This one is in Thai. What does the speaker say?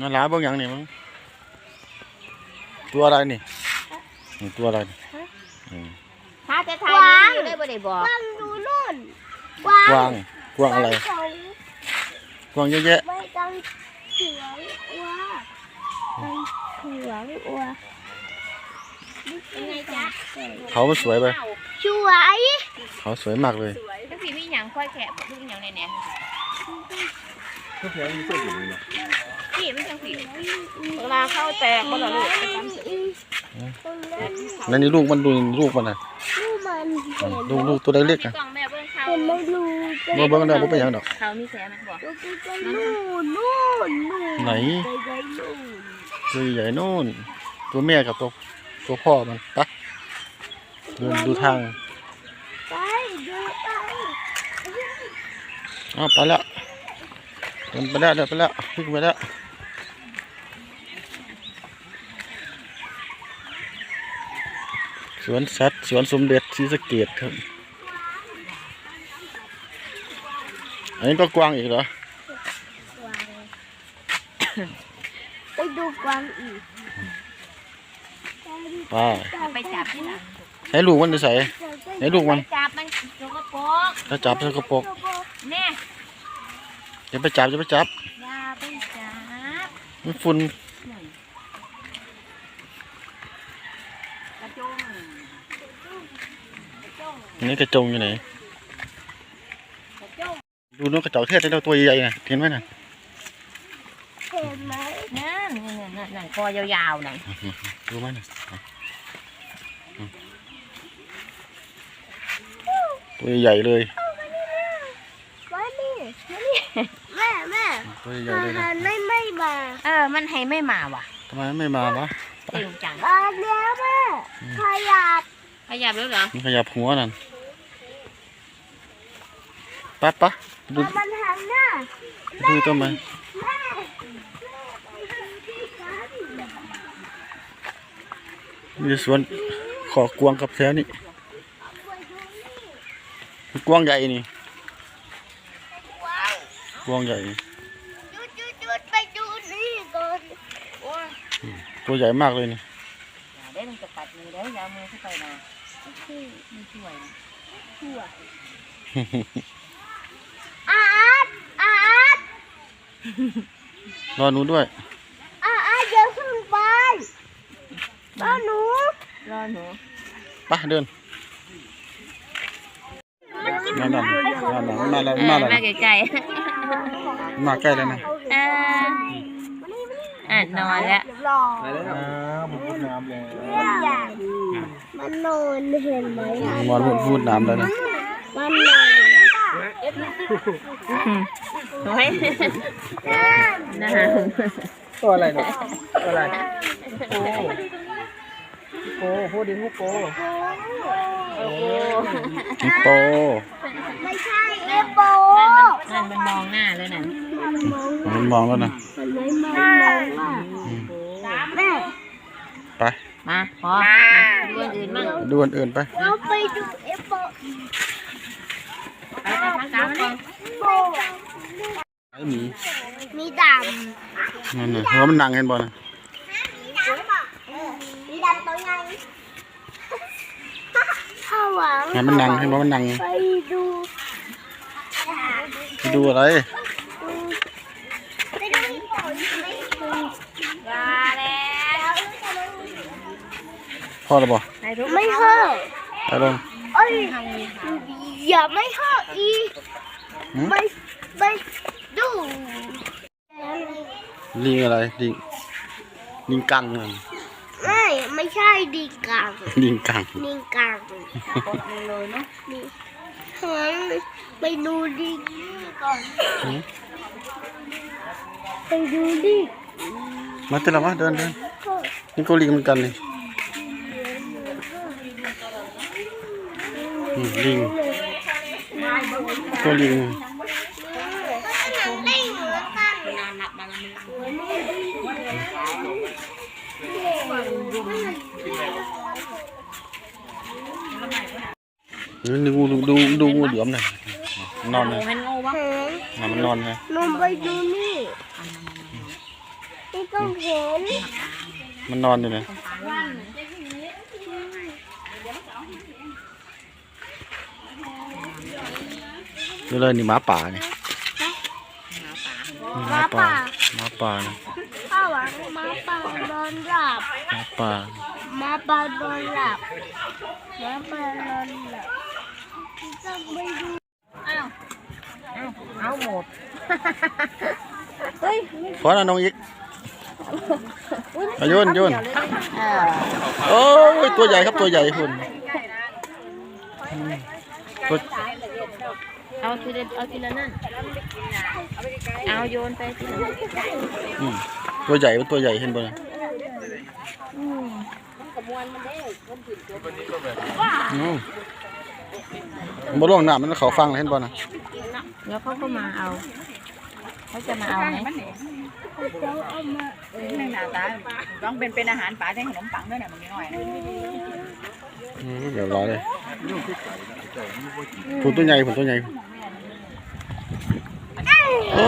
นั่นหลาเบิ่งหยังนี่มึงตัวอะไรนี่นี่ตัวอะไรนี่อืมถ้าจะทายอยู่ได้บ่ได้บอกกวางดูนู่นกวางกวางอะไรของกวางเยอะแยะไม่ต้องเขียงอัวต้องเขียงอัวเป็นไงจ๊ะเขาสวยไปช่วยเขาสวยมากเลยถ้าพี่มีหยังค่อยแขะดูหยังแน่ก็เพียงมีเสื้ออยู่นี่เนาะ ๆพี่มันจังสิเวลาเข้าแตกบ่ล่ะลูกไปตามสินั่นนี่ลูกมันดูลูกมันน่ะลูกมันอืมลูกลูกตัวเล็กๆอะกล่องแม่เบิ่งเขาเป็นไม่รู้บ่เบิ่งได้บ่เป็นหยังดอกเขามีแผลมันบอกดูใกล้ๆนู่นนู่นนู่นไหนใกล้ๆนู่นตัวใหญ่โน่นตัวแม่กับตัวตัวพ่อมันไปเดินดูทางไปดูไปอ้าวไปแล้วเดินไปแล้วเดินไปแล้ววิ่งไปแล้ว สวนสัตว์สวนสมเด็จศรีสะเกดครับ อันนี้ก็กวางอีกเหรอ ไปดูกวางอีกไป ไปจับที่หลังใช้ลูกมันจะใส่ไหนลูกมัน จับมันสกปรกถ้าจับสกปรกแน่อย่าไปจับอย่าไปจับอย่าไปจับมันฝุ่น กระจง อั นนี้กระจงอยู่ไหนกระจงดูนกกระจอกเทศได้แล้วตัวใหญ่ๆนะเห็นไหมน่ะเห็นไหมนั่นนั่นนั่นนั่นคอยาวๆนั่นดูไหมน่ะตัวใหญ่เลยมานี่มานี่แม่แม่ตัวใหญ่อาเลยนะหารไม่ไม่มา เออ มันให้ไม่มาว่ะทำไมมันไม่มาวะ จริงจังมาแล้วแม่ขยับขยับแล้วเหรอมันขยับหัวนั่นไปะปะดูแล้วมันหันหน้าดูต้นไม้แม่มีสวนขอกวางกับแถวนี่กวางใหญ่นี่กวางใหญ่ จุดจุดจุดไปดูนี่ก่อน ตัวใหญ่มากเลยนี่เดี๋ยวมันจะปัดมือเดี๋ยวยาวมือเข้าไปนะไม่ช่วยนะอาอาร์ตอาอาร์ตรอหนูด้วยอาอาร์ตเดี๋ยวขึ้นไปบ้านหนูรอหนูไปเดินนั่นนั่นนั่นนั่นมาแล้วมาแล้วมาไกลมาใกล้แล้วนะๆ อ่าอะนอนแล้วรอไปแล้วน้ำผมพูดน้ำเลยอยากมันนอนเห็นไหมมอนพูดพูดน้ำแล้วนะมันนอนโอ้ยนะฮะตัวอะไรเนาะตัวอะไรโอ้โหพูดดิฮูโก โอ้โหฮิปโปไม่ใช่เอโปนั่นมันมองหน้าเลยน่ะมันมองแล้วนะมันไม่มองมองอะแม่ไปมาพอมาดูอันอื่นมั่งดูอันอื่นไปเราไปดูเอโปไปไปพักน้ำก่อนโปไอหมีมีดนั่นน่ะหัวมันหนังเห็นบ่นะำมีดำตัวใหญ่ข้าว หวังเห็นมันหนังเห็นบ่มันหนังไปดูไปดูอะไรไปดูอีกต่ออีกไหมมาแล้วพ่อหรือบ่ไม่เห่อะไปลงเอ้ยอย่าไม่เห่อะอีกหืมไปไปดูลิงอะไรลิงลิงกังนั่นไม่ ไม่ใช่ดีกังลิงกังดีกังกดมือเลยเนาะนี่เฮ้ยไปดูดีก่อนหืมไปดูดิมาเถอะละมาเดินเดินนี่ก็ลิงเหมือนกันนี่อืมลิงตัวลิงไม่เหมือนกันนอนหลับมาแล้วมึงนี่ ดูดูดูดูงูเหลือมหน่อยนอนเลยมันงูปะเฮ้ยน่ะมันนอนเลยนมไปดูนี่ไปไม่ต้องเห็น มันนอนอยู่เนี่ยนี่เลยนี่หมาป่านี่หมาป่าหมาป่านี่ข้าวหวานหมาป่าโดนหลับหมาป่าหมาป่าโดนหลับหมาป่าโดนหลับต้องไปดูเอาหมดขอหนะน้องอีกอายุนโยนเออโอ้ยตัวใหญ่ครับตัวใหญ่คุณอืมตัวเอาทีละเอาทีละนั่นเอาโยนไปทีละนั่นอืม ตัวใหญ่เป็นตัวใหญ่เห็นบ่เนี่ยอืมมันบ่ลงน้ำมันเขาฟังเลยเห็นบ่นะแล้วเขาก็มาเอา เขาจะมาเอาไหมหนึ่งหน้าตาต้องเป็นเป็นอาหารป่าแท่งขนมปังด้วยนะมันน้อยนะอืมเดี๋ยวรอเลยผุนตัวใหญ่ผุนตัวใหญ่โอ้